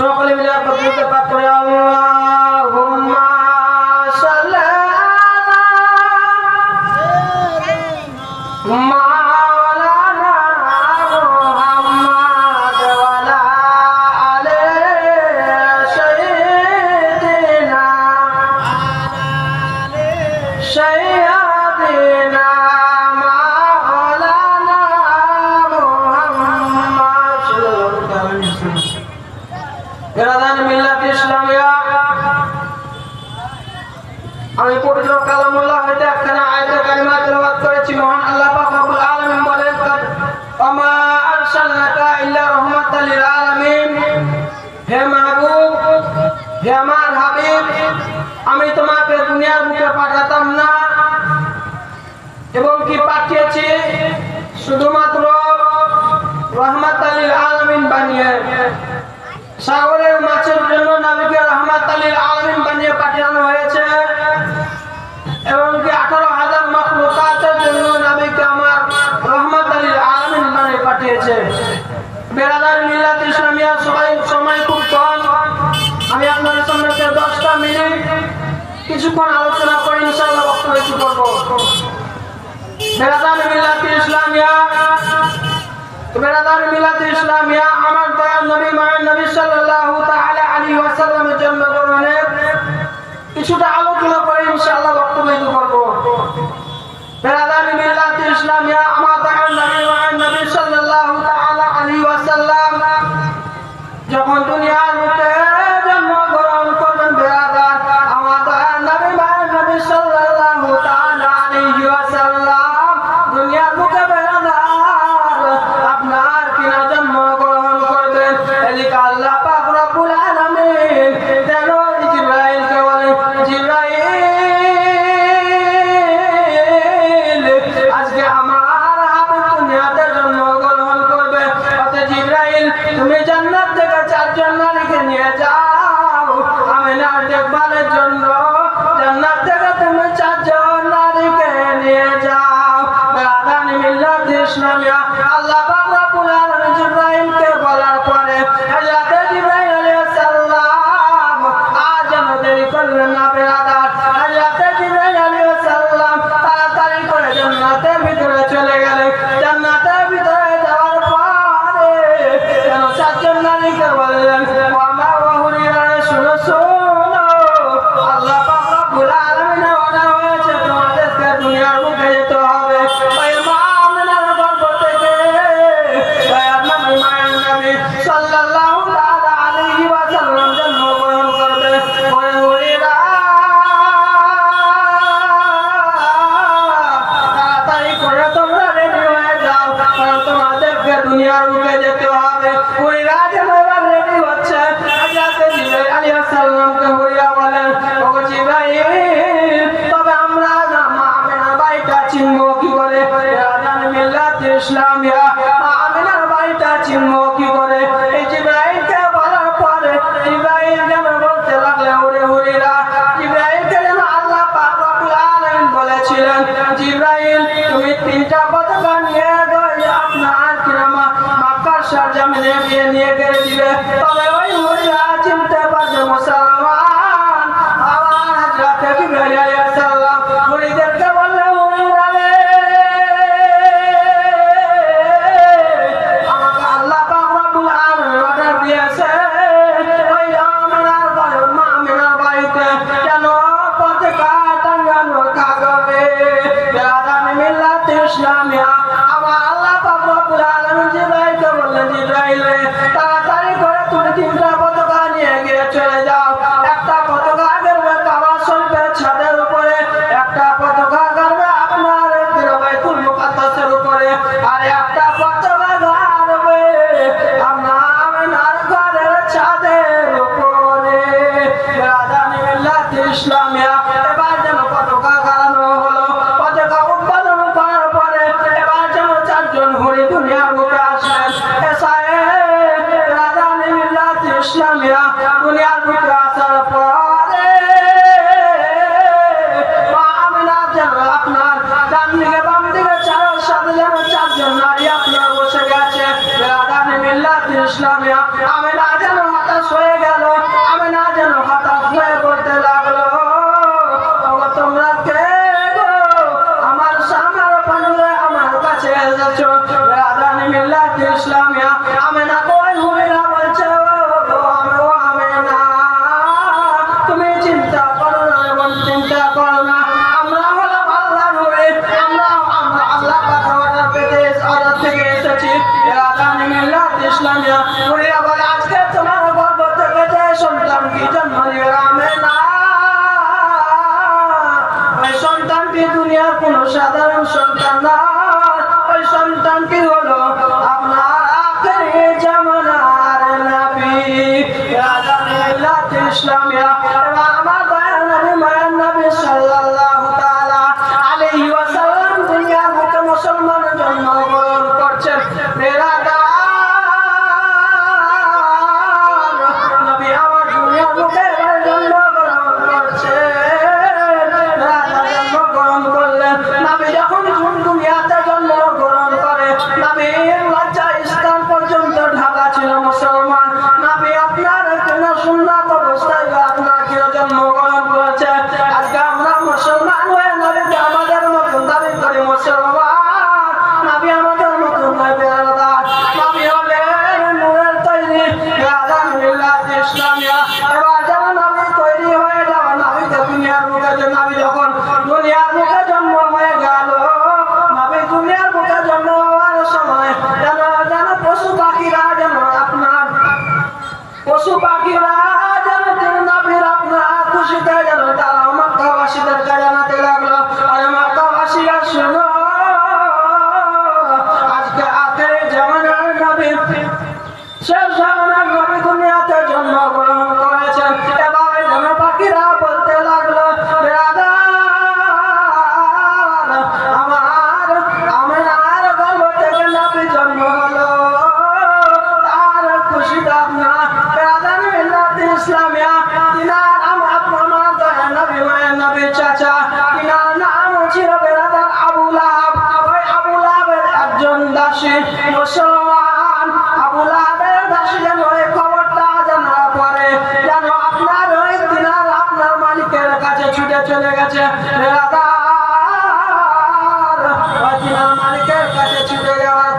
সকলে মিলে প্রতিযোগিতা করে আল্লাহ। बुज़ुर्गों को मेरा दान मिला इस्लामिया तो मेरा दान मिला इस्लामिया अमर दया नबी माय नबी सल्लल्लाहु ताला अलैहि वसल्लम জন্য করণে কিছুটা আলোচনা করে ইনশাআল্লাহ বক্তব্য দিব করব। মেরা দান মিলা ইসলামিয়া আমার দয়া নবী নিয়ে গিয়ে নিয়ে গেলে দিবে। তাহলে ইসলামে আমেনা যেন হতাশ হয়ে গেল। সাধারণ সন্তান না। ছেড়ে চলে গেছে রাধার মালিকের কাছে ছুটে যাওয়া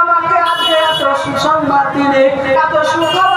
আমাকে আজকে এত সুসংবাদ দিলে এত সুখ